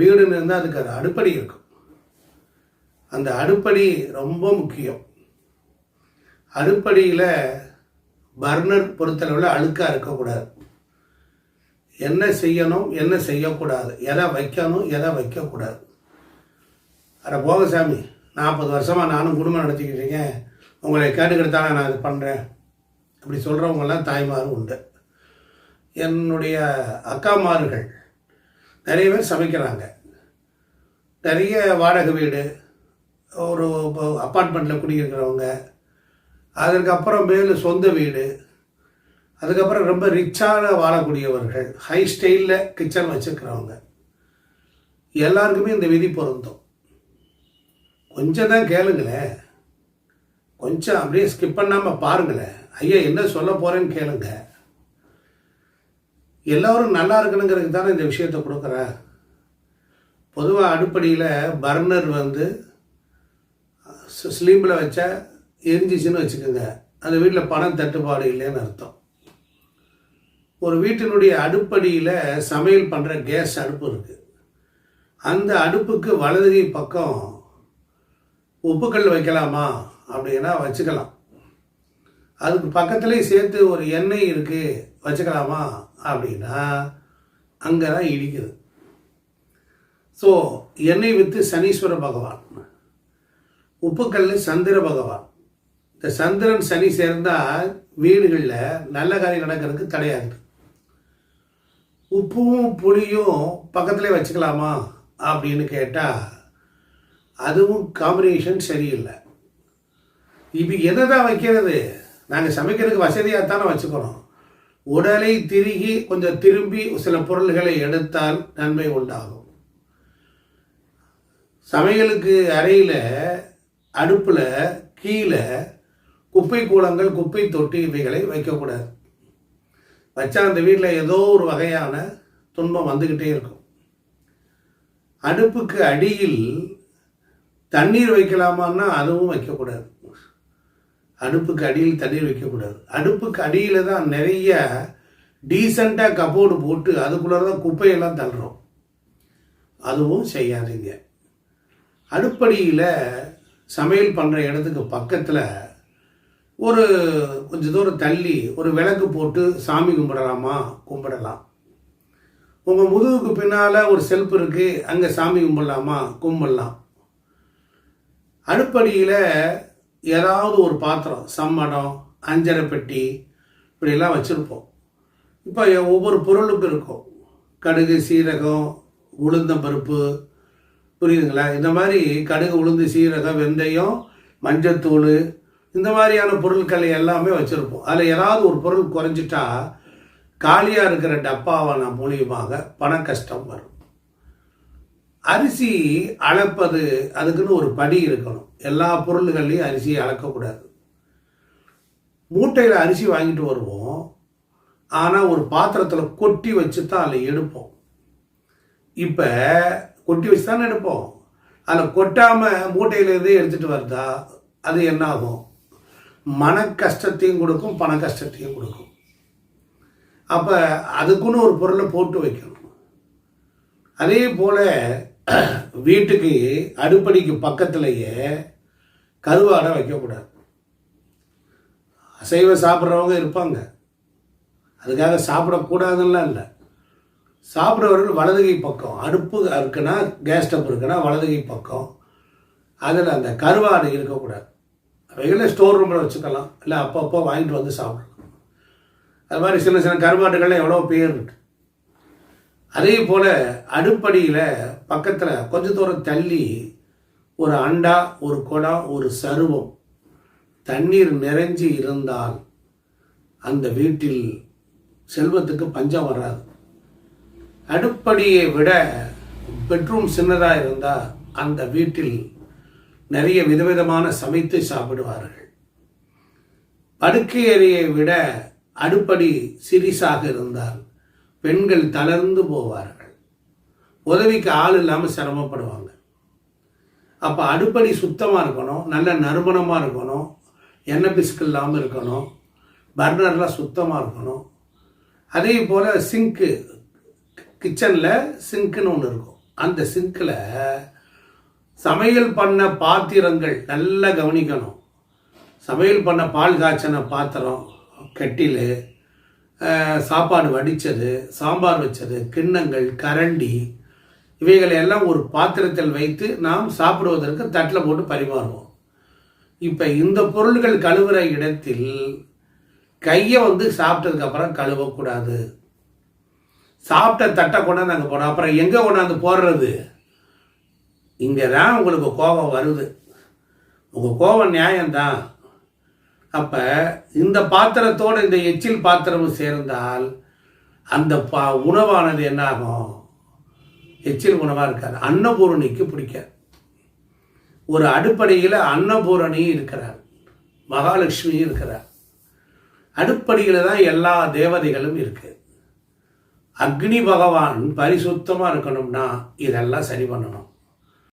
வீடுன்னு இருந்தால் அதுக்கு அது அடுப்படி இருக்கும். அந்த அடுப்படி ரொம்ப முக்கியம். அடுப்படியில் பர்னர் பொறுத்தளவில் அழுக்காக இருக்கக்கூடாது. என்ன செய்யணும் என்ன செய்யக்கூடாது எதை வைக்கணும் எதை வைக்கக்கூடாது. அட போக சாமி நாற்பது வருஷமாக நானும் குடும்பம் நடத்திக்கிட்டீங்க உங்களை கேட்டுக்கிட்டு தானே நான் இது பண்ணுறேன் அப்படி சொல்கிறவங்கெல்லாம் தாய்மாரும் உண்டு. என்னுடைய அக்காமார்கள் நிறைய பேர் சமைக்கிறாங்க. நிறைய வாடகை வீடு ஒரு அப்பார்ட்மெண்ட்டில் குடியிருக்கிறவங்க அதற்கப்புறம் மேலு சொந்த வீடு அதுக்கப்புறம் ரொம்ப ரிச்சான வாழக்கூடியவர்கள் ஹை ஸ்டைலில் கிச்சன் வச்சுருக்கிறவங்க. எல்லாருக்குமே இந்த விதி பொருந்தும். கொஞ்சம் தான் கேளுங்களேன். கொஞ்சம் அப்படியே ஸ்கிப் பண்ணாமல் பாருங்களேன். ஐயா என்ன சொல்ல போகிறேன்னு கேளுங்கள் எல்லோரும் நல்லா இருக்கணுங்கிறதுக்கு தானே இந்த விஷயத்தை கொடுக்குறேன். பொதுவாக அடுப்படியில் பர்னர் வந்து ஸ்லீம்பில் வச்சா எரிஞ்சிச்சுன்னு வச்சுக்கோங்க. அந்த வீட்டில் பணம் தட்டுப்பாடு இல்லைன்னு அர்த்தம். ஒரு வீட்டினுடைய அடுப்படியில் சமையல் பண்ணுற கேஸ் அடுப்பு இருக்குது அந்த அடுப்புக்கு வலதுகை பக்கம் உப்புக்கல் வைக்கலாமா அப்படின்னா வச்சுக்கலாம். அதுக்கு பக்கத்துலேயே சேர்த்து ஒரு எண்ணெய் இருக்குது வச்சுக்கலாமா? அப்படின்னா அங்கே தான் இடிக்குது. ஸோ எண்ணெய் வித்து சனீஸ்வர பகவான். உப்புக்கல் சந்திர பகவான். இந்த சந்திரன் சனி சேர்ந்தால் வீடுகளில் நல்ல காரியம் நடக்கிறதுக்கு தடையாகுது உப்பும் புளியும் பக்கத்துலேயே வச்சுக்கலாமா? அப்படின்னு கேட்டால் அதுவும் காம்பினேஷன் சரியில்லை. இப்போ எதை தான் வைக்கிறது? நாங்கள் சமைக்கிறதுக்கு வசதியாக தானே வச்சுக்கிறோம். உடலை திருகி கொஞ்சம் திரும்பி சில பொருள்களை எடுத்தால் நன்மை உண்டாகும். சமையலுக்கு அறையில் அடுப்பில் கீழே குப்பை கூலங்கள் குப்பை தொட்டி இவைகளை வைக்கக்கூடாது. வச்சா அந்த வீட்டில் ஏதோ ஒரு வகையான துன்பம் வந்துக்கிட்டே இருக்கும். அடுப்புக்கு அடியில் தண்ணீர் வைக்கலாமான்னா அதுவும் வைக்கக்கூடாது. அடுப்புக்கு அடியில் தண்ணீர் வைக்கக்கூடாது. அடுப்புக்கு அடியில் தான் நிறைய டீசெண்டாக கப்போர்டு போட்டு அதுக்குள்ளே தான் குப்பையெல்லாம் தள்ளுறோம். அதுவும் செய்யாதீங்க. அடுப்படியில் சமையல் பண்ணுற இடத்துக்கு பக்கத்தில் ஒரு கொஞ்சம் தூரம் தள்ளி ஒரு விளக்கு போட்டு சாமி கும்பிடலாமா? கும்பிடலாம். உங்கள் முதுகுக்கு பின்னால் ஒரு செல்ஃப் இருக்குது அங்கே சாமி கும்பிடலாமா? கும்பிடலாம். அடுப்படியில் ஏதாவது ஒரு பாத்திரம் சம்மடம் அஞ்சரை பெட்டி இப்படியெல்லாம் வச்சுருப்போம். இப்போ ஒவ்வொரு பொருளுக்கும் இருக்கும். கடுகு சீரகம் உளுந்தம்பருப்பு புரியுதுங்களா? இந்த மாதிரி கடுகு உளுந்து சீரகம் வெந்தயம் மஞ்சத்தூள் இந்த மாதிரியான பொருட்களை எல்லாமே வச்சுருப்போம். அதில் ஏதாவது ஒரு பொருள் குறைஞ்சிட்டா காலியாக இருக்கிற டப்பாவான மூலியமாக பண கஷ்டம் வரும். அரிசி அளப்பது அதுக்குன்னு ஒரு படி இருக்கணும். எல்லா பொருள்கள்லையும் அரிசியை அளக்கக்கூடாது. மூட்டையில் அரிசி வாங்கிட்டு வருவோம். ஆனால் ஒரு பாத்திரத்தில் கொட்டி வச்சு தான் அதில் எடுப்போம். இப்போ கொட்டி வச்சு தானே எடுப்போம். அதில் கொட்டாமல் மூட்டையிலேருந்தே எடுத்துகிட்டு வருதா? அது என்ன ஆகும்? மன கஷ்டத்தையும் கொடுக்கும் பண கஷ்டத்தையும் கொடுக்கும். அப்போ அதுக்குன்னு ஒரு பொருளை போட்டு வைக்கணும். அதே போல் வீட்டுக்கு அடுப்படிக்கு பக்கத்துலேயே கருவாடை வைக்கக்கூடாது. அசைவ சாப்பிட்றவங்க இருப்பாங்க. அதுக்காக சாப்பிடக்கூடாதுலாம் இல்லை. சாப்பிட்றவர்கள் வலதுகை பக்கம் அடுப்பு இருக்குன்னா கேஸ் ஸ்டவ் இருக்குன்னா வலதுகை பக்கம். அதில் அந்த கருவாடு இருக்கக்கூடாது. அவைகளை ஸ்டோர் ரூமில் வச்சுக்கலாம். இல்லை அப்பப்போ வாங்கிட்டு வந்து சாப்பிடலாம். அது மாதிரி சின்ன சின்ன கருவாடுகள்லாம் எவ்வளோ பேர் இருக்கு. அதே போல் அடுப்படியில் பக்கத்தில் கொஞ்ச தூரம் தள்ளி ஒரு அண்டா ஒரு குடம் ஒரு சருவம் தண்ணீர் நிறைஞ்சி இருந்தால் அந்த வீட்டில் செல்வத்துக்கு பஞ்சம் வராது. அடுப்படியை விட பெட்ரூம் சின்னதாக இருந்தால் அந்த வீட்டில் நிறைய விதவிதமான சமைத்து சாப்பிடுவார்கள். படுக்கை அறையை விட அடுப்படி சிறிசாக இருந்தால் பெண்கள் தளர்ந்து போவார்கள். உதவிக்கு ஆள் இல்லாமல் சிரமப்படுவாங்க. அப்போ அடுப்படி சுத்தமாக இருக்கணும் நல்ல நறுமணமாக இருக்கணும் எண்ணெய் பிஸ்கு இல்லாமல் இருக்கணும் பர்னர்லாம் சுத்தமாக இருக்கணும். அதே போல் சிங்க்கு கிச்சனில் சிங்க்குன்னு ஒன்று இருக்கும். அந்த சிங்கில் சமையல் பண்ண பாத்திரங்கள் நல்லா கவனிக்கணும். சமையல் பண்ண பால் காய்ச்சின பாத்திரம் கெட்டில் சாப்பாடு வடித்தது சாம்பார் வச்சது கிண்ணங்கள் கரண்டி இவைகளை எல்லாம் ஒரு பாத்திரத்தில் வைத்து நாம் சாப்பிடுவதற்கு தட்டில் போட்டு பரிமாறுவோம். இப்போ இந்த பொருள்கள் கழுவுற இடத்தில் கையை வந்து சாப்பிட்டதுக்கப்புறம் கழுவக்கூடாது. சாப்பிட்ட தட்டை கொண்டாந்து அங்கே போனோம் அப்புறம் எங்கே கொண்டாந்து போடுறது? இங்கே தான் உங்களுக்கு கோபம் வருது. உங்கள் கோபம் நியாயம்தான். அப்போ இந்த பாத்திரத்தோடு இந்த எச்சில் பாத்திரமும் சேர்ந்தால் அந்த பா உணவானது என்னாகும்? எச்சில் உணவாக இருக்காது. அன்னபூரணிக்கு பிடிக்காது. ஒரு அடிப்படையில் அன்னபூரணி இருக்கிறார். மகாலட்சுமி இருக்கிறார். அடுப்படியில் தான் எல்லா தேவதைகளும் இருக்கு. அக்னி பகவான் பரிசுத்தமாக இருக்கணும்னா இதெல்லாம் சரி பண்ணணும்.